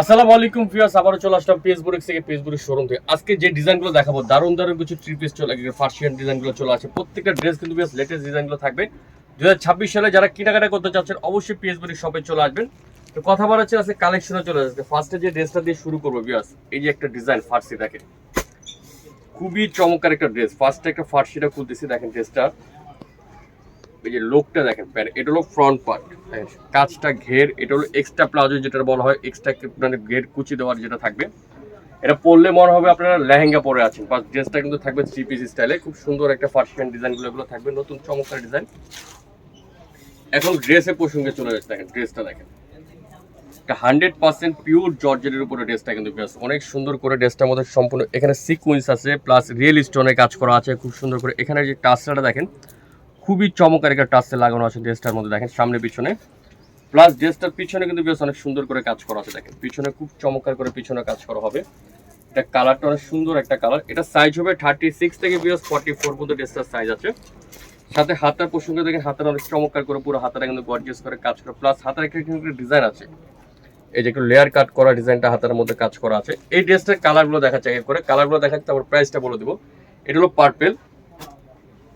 আসসালামু আলাইকুম ভিউয়ার্স, আবারও চলে আসলাম পেসবুক থেকে পেসবুক শোরুম থেকে। আজকে যে ডিজাইনগুলো দেখাবো, দারুণ দারুণ কিছু থ্রি পিস চলে ফার্সিয়ান ডিজাইনগুলো চলে আছে প্রত্যেকটা ড্রেস কিন্তু বেশ লেটেস্ট ডিজাইনগুলো থাকবে। হাজার ছাব্বিশ সালে যারা কেনাকাটা করতে চাচ্ছেন, অবশ্যই পেসবুক শপে চলে আসবেন। তো কথা বলা হচ্ছে আজকে কালেকশনে চলে আসবে। ফার্স্টে যে ড্রেসটা দিয়ে শুরু করব ভিউয়ার্স, এই যে একটা ডিজাইন ফার্সি দেখেন। খুবই চমৎকার একটা ড্রেস ফার্স্টে একটা ফার্সিটা খুলতেছি, দেখেন ড্রেসটা এই যে লোকটা দেখেন প্যান্ট এটা হলো ফ্রন্ট পার্ট কাজটা ঘের এটা হলো এক্সট্রা প্লাজো যেটা বলা হয় এক্সট্রা মানে ঘের কুচি দেওয়ার যেটা থাকবে। এটা পরলে মনে হবে আপনারা লেহেঙ্গা পরে আছেন বাস ড্রেসটা কিন্তু থাকবে থ্রি পিস স্টাইলে খুব সুন্দর একটা ফার্সিয়ান ডিজাইনগুলো এগুলো থাকবে নতুন চমৎকার ডিজাইন এখন ড্রেসের প্রসঙ্গে চলে যাচ্ছে দেখেন ড্রেসটা দেখেন। একটা হান্ড্রেড পার্সেন্ট পিওর জর্জেটের উপরে ড্রেসটা কিন্তু অনেক সুন্দর করে ড্রেসটার মধ্যে সম্পূর্ণ এখানে সিকুয়েন্স আছে প্লাস রিয়েল স্টোনের কাজ করা আছে খুব সুন্দর করে। এখানে যে টাচটা দেখেন খুবই চমৎকার একটা টাচে লাগানো আছে ড্রেসটার মধ্যে, দেখেন সামনে, পিছনে। প্লাস ড্রেসটার পিছনে কিন্তু বেশ অনেক সুন্দর করে কাজ করা আছে, দেখেন। পিছনে খুব চমৎকার করে পিছনে কাজ করা হবে। এটা কালারটা অনেক সুন্দর একটা কালার এটা সাইজ হবে থার্টি সিক্স থেকে বিয়াস ফর্টি ফোর পর্যন্ত ড্রেসটার সাইজ আছে। সাথে হাতার প্রসঙ্গে দেখেন, হাতার অনেক চমৎকার করে পুরো হাতাটা কিন্তু গর্জিয়াস করে কাজ করে। প্লাস হাতার একটা কিন্তু ডিজাইন আছে। এই যে একটু লেয়ার কাট করা ডিজাইনটা হাতের মধ্যে কাজ করা আছে। এই ড্রেসটার কালারগুলো এক এক করে। কালারগুলো দেখাচ্ছে, তারপর প্রাইসটা বলে দিব। এটা হলো পার্পেল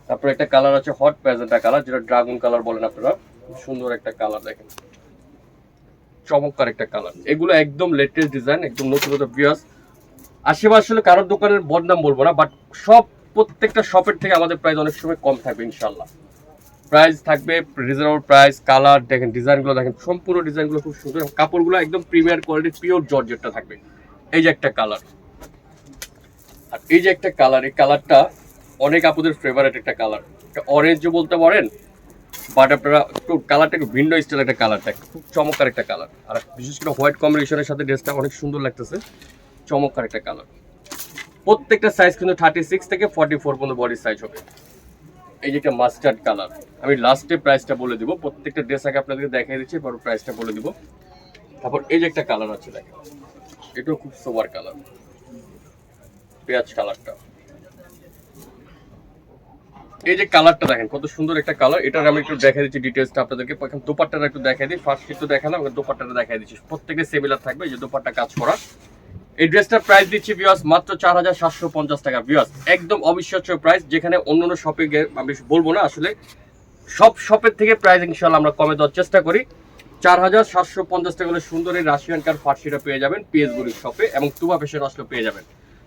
তারপর একটা কালার আছে হট প্যাজেন্টা কালার যেটা ড্রাগন কালার বলেন আপনারা। সুন্দর একটা কালার দেখেন। চমৎকার একটা কালার এগুলো একদম লেটেস্ট ডিজাইন একদম নতুন নতুন বিয়াস আশেপাশে আসলে কারোর দোকানের বদনাম বলব না বাট সব, প্রত্যেকটা শপের থেকে আমাদের প্রাইস অনেক সময় কম থাকবে ইনশাল্লাহ প্রাইস থাকবে রিজনেবল প্রাইস কালার দেখেন ডিজাইনগুলো দেখেন, সম্পূর্ণ ডিজাইনগুলো খুব সুন্দর কাপড়গুলো একদম প্রিমিয়ার কোয়ালিটির পিওর জর্জেটটা থাকবে। এই যে একটা কালার আর এই যে একটা কালার এই কালারটা অনেক আপুদের ফেভারিট একটা কালার অরেঞ্জও বলতে পারেন বাট আপনারা একটু কালারটা একটু ভিন্ন স্টাইল একটা কালার থাকে খুব চমৎকার একটা কালার আর বিশেষ করে হোয়াইট কম্বিনেশনের সাথে ড্রেসটা অনেক সুন্দর লাগতেছে। চমৎকার একটা কালার প্রত্যেকটা সাইজ কিন্তু থার্টি সিক্স থেকে ফর্টি ফোর পর্যন্ত বডি সাইজ হবে। এই যে একটা মাস্টার্ড কালার আমি লাস্টে প্রাইসটা বলে দিব। প্রত্যেকটা ড্রেস আগে আপনাদেরকে দেখাই দিচ্ছি পর প্রাইসটা বলে দিব। তারপর এই যে একটা কালার আছে দেখেন। এটাও খুব সোবার কালার পেঁয়াজ কালারটা এই যে কালারটা দেখেন, কত সুন্দর একটা কালার। এটার আমি একটু দেখাই দিচ্ছি ডিটেলসটা আপনাদেরকে। এখন দোপাট্টাটা একটু দেখাই দিই। ফার্স্ট তো দেখালাম এবার দোপাট্টাটা দেখাই দিচ্ছি। প্রত্যেকটা সেমিলার থাকবে যে দোপাট্টা কাজ করা। এই ড্রেসটার প্রাইস দিচ্ছি বিয়াস মাত্র চার হাজার সাতশো পঞ্চাশ টাকা। বিয়াস একদম অবিশ্বাস্য প্রাইস যেখানে অন্য অন্য শপে আমি বলব না, আসলে সব শপের থেকে প্রাইস ইনশাল্লাহ আমরা কমে দেওয়ার চেষ্টা করি। চার হাজার সাতশো পঞ্চাশ টাকা হলে সুন্দর এই রাশিয়ান কার ফার্সিটা পেয়ে যাবেন পিএসগুলির শপে এবং তুবা ফেশন আসলে পেয়ে যাবেন।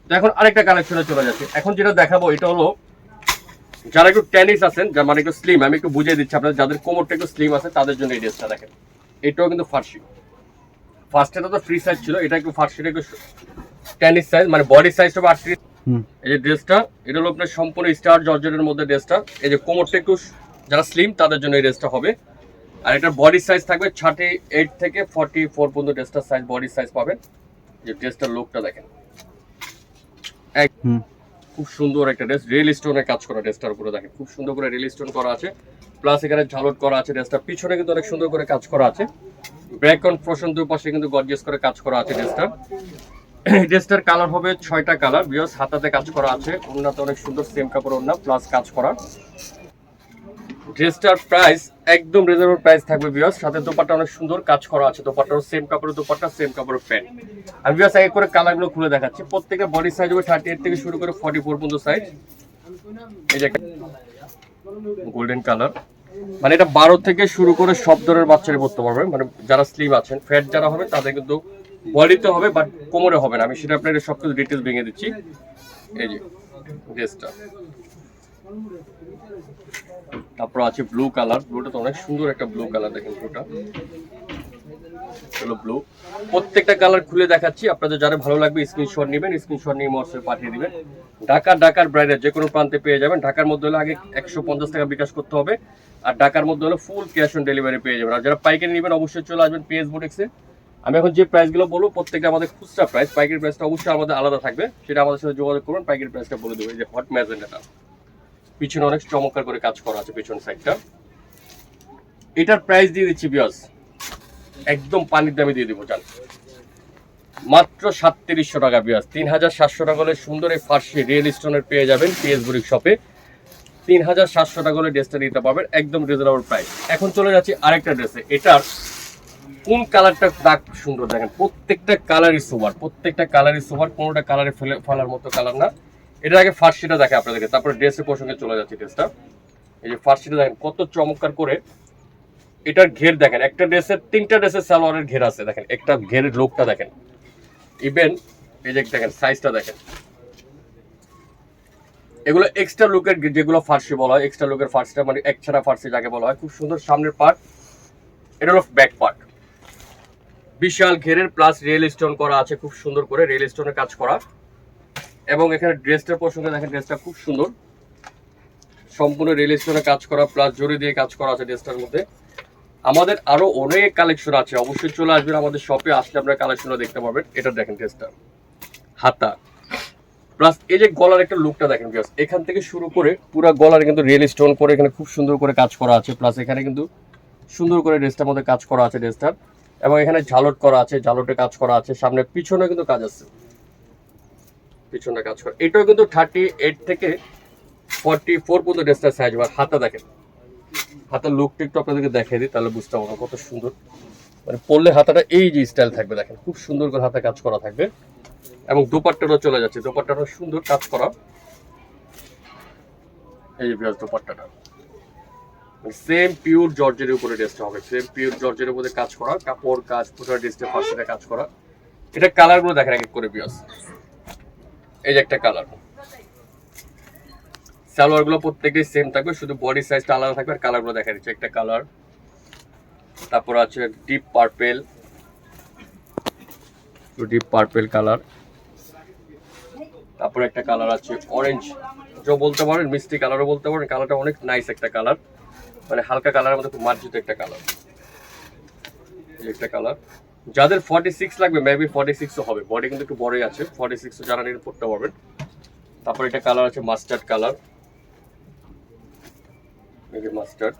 তো এখন আরেকটা কালেকশনে চলে যাচ্ছে। এখন যেটা দেখাবো, এটা হলো যারা একটু টেনিস আছেন যারা মানে একটু স্লিম আমি একটু বুঝিয়ে দিচ্ছি আপনাদের যাদের কোমরটা একটু স্লিম আছে তাদের জন্য এই ড্রেসটা দেখেন। এটাও কিন্তু ফার্সি। ফার্স্টে তো ফ্রি সাইজ ছিল এটা একটু ফার্সিটা একটু টেনিস সাইজ মানে বডি সাইজটা আটত্রিশ এই যে ড্রেসটা এটা হলো আপনার সম্পূর্ণ স্টার জর্জেটের মধ্যে ড্রেসটা এই যে কোমরটা একটু যারা স্লিম তাদের জন্য এই ড্রেসটা হবে। আর এটার বডি সাইজ থাকবে থার্টি এইট থেকে ফর্টি ফোর পর্যন্ত ড্রেসটার সাইজ বডি সাইজ পাবেন। যে ড্রেসটার লুকটা দেখেন। এক- খুব সুন্দর একটা ড্রেস রিয়েল স্টোনের কাজ করা ড্রেসটার উপরে দেখেন, খুব সুন্দর করে রিয়েল স্টোন করা আছে। প্লাস এখানে ঝালট করা আছে ড্রেসটা পিছনে কিন্তু অনেক সুন্দর করে কাজ করা আছে। ব্যাক অন প্রশান্ত পাশে কিন্তু গর্জিয়াস করে কাজ করা আছে ড্রেসটার ড্রেসটার কালার হবে ছয়টা কালার বিয়স হাতাতে কাজ করা আছে। ওনাতে অনেক সুন্দর সেম কাপড় ওনা প্লাস কাজ করা। ড্রেসটার প্রাইস একদম রিজনেবল প্রাইস থাকবে বিয়স সাথে দোপাট্টা অনেক সুন্দর কাজ করা আছে। দোপাট্টারও সেম কাপড়ের দোপাট্টা সেম কাপড়ের প্যান্ট। আমি বিয়স এক করে কালারগুলো খুলে দেখাচ্ছি। প্রত্যেকের বডি সাইজ হবে থার্টি এইট থেকে শুরু করে ফর্টি ফোর পর্যন্ত সাইজ এই যে গোল্ডেন কালার মানে এটা বারো থেকে শুরু করে সব ধরনের বাচ্চারা পড়তে পারবে। মানে যারা স্লিম আছেন ফ্যাট যারা হবে, তাদের কিন্তু বডিতে হবে বাট কোমরে হবে না। আমি সেটা আপনাদের সব কিছু ডিটেলস ভেঙে দিচ্ছি। এই যে ড্রেসটা তারপর আছে ব্লু কালার ব্লুটা তো অনেক সুন্দর একটা ব্লু কালার দেখেন ব্লুটা হলো ব্লু প্রত্যেকটা কালার খুলে দেখাচ্ছি। আপনাদের যারা ভালো লাগবে স্ক্রিনশট নেবেন স্ক্রিনশট নিয়ে পাঠিয়ে দিবেন। ঢাকা, ঢাকার ব্রাইডের যে কোনো প্রান্তে পেয়ে যাবেন। ঢাকার মধ্যে হলে আগে একশো পঞ্চাশ টাকা বিকাশ করতে হবে। আর ঢাকার মধ্যে হলে ফুল ক্যাশ অন ডেলিভারি পেয়ে যাবেন। আর যারা পাইকারি নেবেন, অবশ্যই চলে আসবেন পিএস বুটিক্সে আমি এখন যে প্রাইসগুলো বলব, প্রত্যেকটা আমাদের খুচরা প্রাইস পাইকারি প্রাইসটা অবশ্যই আমাদের আলাদা থাকবে। সেটা আমাদের সাথে যোগাযোগ করবেন। পাইকারি প্রাইসটা বলে দেবো। যে হট ম্যাজেন্ডাটা পিছনে অনেক চমৎকার করে কাজ করা আছে, পিছন সাইডটা এটার প্রাইস দিয়ে দিচ্ছি বিয়স একদম পানির দামে দিয়ে দিব, জান। মাত্র সাতত্রিশশো টাকা বিয়াস তিন হাজার সাতশো টাকা হলে সুন্দর এই ফার্সি রিয়েল স্টোনের পেয়ে যাবেন পিএস বুরিক শপে তিন হাজার সাতশো টাকা হলে ড্রেসটা নিতে পারবেন, একদম রিজনেবল প্রাইস এখন চলে যাচ্ছি আরেকটা ড্রেসে এটার কোন কালারটা দাগ সুন্দর দেখেন, প্রত্যেকটা কালারই সুপার প্রত্যেকটা কালারই সুপার কোনোটা কালারে ফেলে ফেলার মতো কালার না। এটা আগে ফার্স্টটা দেখে আপনাদেরকে, তারপরে ড্রেসের প্রসঙ্গে চলে যাচ্ছে ড্রেসটা এই যে ফার্স্টটা দেখেন, কত চমৎকার করে এটার ঘের দেখেন, একটা ড্রেসের তিনটা ড্রেসের সালোয়ারের ঘের আছে দেখেন, একটা ঘেরের লোকটা দেখেন। ইভেন এই যে দেখেন সাইজটা দেখেন। এগুলো এক্সট্রা লুকের যেগুলো ফার্সি বলা হয় এক্সট্রা লুকের ফার্সিটা মানে এক্সট্রা ফার্সি যাকে বলা হয়, খুব সুন্দর সামনের পার্ট এটা হলো ব্যাক পার্ট বিশাল ঘেরের প্লাস রিয়েল স্টোন করা আছে, খুব সুন্দর করে রিয়েল স্টোনের কাজ করা। এবং এখানে ড্রেসটার প্রসঙ্গে দেখেন, ড্রেসটা খুব সুন্দর। সম্পূর্ণ রিয়েল স্টোনে কাজ করা প্লাস জড়ি দিয়ে কাজ করা আছে ড্রেসটার মধ্যে। আমাদের আরও অনেক কালেকশন আছে। অবশ্যই চলে আসবেন আমাদের শপে আসলে আপনারা কালেকশনও দেখতে পাবেন এটা দেখেন ড্রেসটা। হাতা। প্লাস এই যে গলার একটা লুকটা দেখেন বিকজ এখান থেকে শুরু করে পুরো গলার কিন্তু রিয়েল স্টোন করে এখানে খুব সুন্দর করে কাজ করা আছে। প্লাস এখানে কিন্তু সুন্দর করে ড্রেসটার মধ্যে কাজ করা আছে ড্রেসটার। এবং এখানে ঝালট করা আছে, ঝালটে কাজ করা আছে। সামনে পিছনে কিন্তু কাজ আছে। পিছনে কাজ করা। এটাও কিন্তু থার্টি এইট থেকে ফর্টি ফোর পর্যন্ত ড্রেসটার সাইজ বা হাতা দেখেন। হাতার লুকটা একটু আপনাদেরকে দেখিয়ে দিই, তাহলে বুঝতে পারব কত সুন্দর। মানে পরলে হাতাটা এই যে স্টাইল থাকবে, দেখেন, খুব সুন্দর করে হাতে কাজ করা থাকবে। এবং দোপাট্টাটাও চলে যাচ্ছে দোপাট্টাটা সুন্দর কাজ করা। এই যে বিরাজ দোপাট্টাটা। সেম পিওর জর্জের উপরে ড্রেসটা হবে সেম পিওর জর্জের উপরে কাজ করা, কাপড় কাজ, পুরো ড্রেসটা ফার্স্টে কাজ করা। এটা কালারগুলো দেখেন এক এক করে বিয়াস এই যে একটা কালার সালোয়ারগুলো প্রত্যেকটাই সেম থাকবে, শুধু বডি সাইজটা আলাদা থাকবে, আর কালারগুলো দেখা দিচ্ছে। একটা কালার তারপর আছে deep purple deep purple colour তারপরে একটা কালার আছে অরেঞ্জ যে বলতে পারেন, মিষ্টি কালারও বলতে পারেন কালারটা অনেক নাইস একটা কালার মানে হালকা কালারের মধ্যে খুব মার্জিত একটা কালার একটা কালার যাদের ফর্টি সিক্স লাগবে মেবি ফর্টি সিক্সও হবে। বডি কিন্তু একটু বড়ই আছে ফর্টি সিক্স যারা নিয়ে পড়তে পারবেন তারপর একটা কালার আছে মাস্টার্ড কালার মাস্টার্ড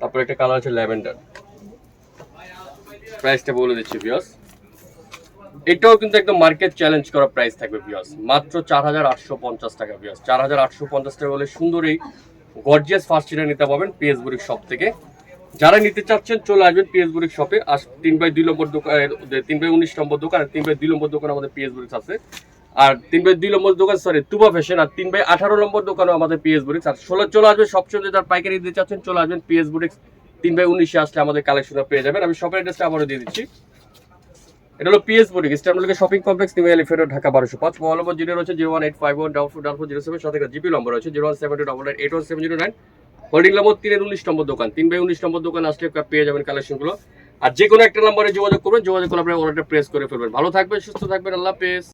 তারপর একটা কালার আছে ল্যাভেন্ডার প্রাইসটা বলে দিচ্ছি বিয়স এটাও কিন্তু একদম মার্কেট চ্যালেঞ্জ করা প্রাইস থাকবে বিয়স মাত্র চার হাজার আটশো পঞ্চাশ টাকা বিয়স চার হাজার আটশো পঞ্চাশ টাকা বলে সুন্দর এই গর্জিয়াস ফার্স্ট নিতে পারবেন পিএস বুরিক শপ থেকে। যারা নিতে চাচ্ছেন, চলে আসবেন পিএস বুরিক শপে আস তিন বাই দুই নম্বর দোকান তিন বাই উনিশ নম্বর দোকান আর তিন বাই দুই নম্বর দোকান আমাদের পিএস বুরিক্স আছে। আর তিন বাই দুই নম্বর দোকান সরি তুবা ফ্যাশন আর তিন বাই আঠারো নম্বর দোকানও আমাদের পিএস বুরিক্স আর ষোলো চলে আসবে সবচেয়ে যারা পাইকারি দিতে চাচ্ছেন, চলে আসবেন পিএস বুরিক্স তিন বাই উনিশে আসলে আমাদের কালেকশন পেয়ে যাবেন। আমি শপের অ্যাড্রেসটা আবারও দিয়ে দিচ্ছি। এটা হলো PS boutique shopping complex new elephant Dhaka বারোশো পাঁচ। মোবাইল নম্বর জিরো রয়েছে zero one eight five one double four double four zero seven সাথে জিপি নম্বর রয়েছে zero one seven two double eight one seven zero nine holding number তিনের উনিশ নম্বর দোকান। তিন by উনিশ নম্বর দোকান, আসলে পেয়ে যাবেন কালেকশনগুলো আর যে কোনো একটা নম্বরে যোগাযোগ করবেন, যোগাযোগ করলে আপনার অর্ডারটা প্রেস করে ফেলবেন। ভালো থাকবেন, সুস্থ থাকবেন, আল্লাহ হাফেজ।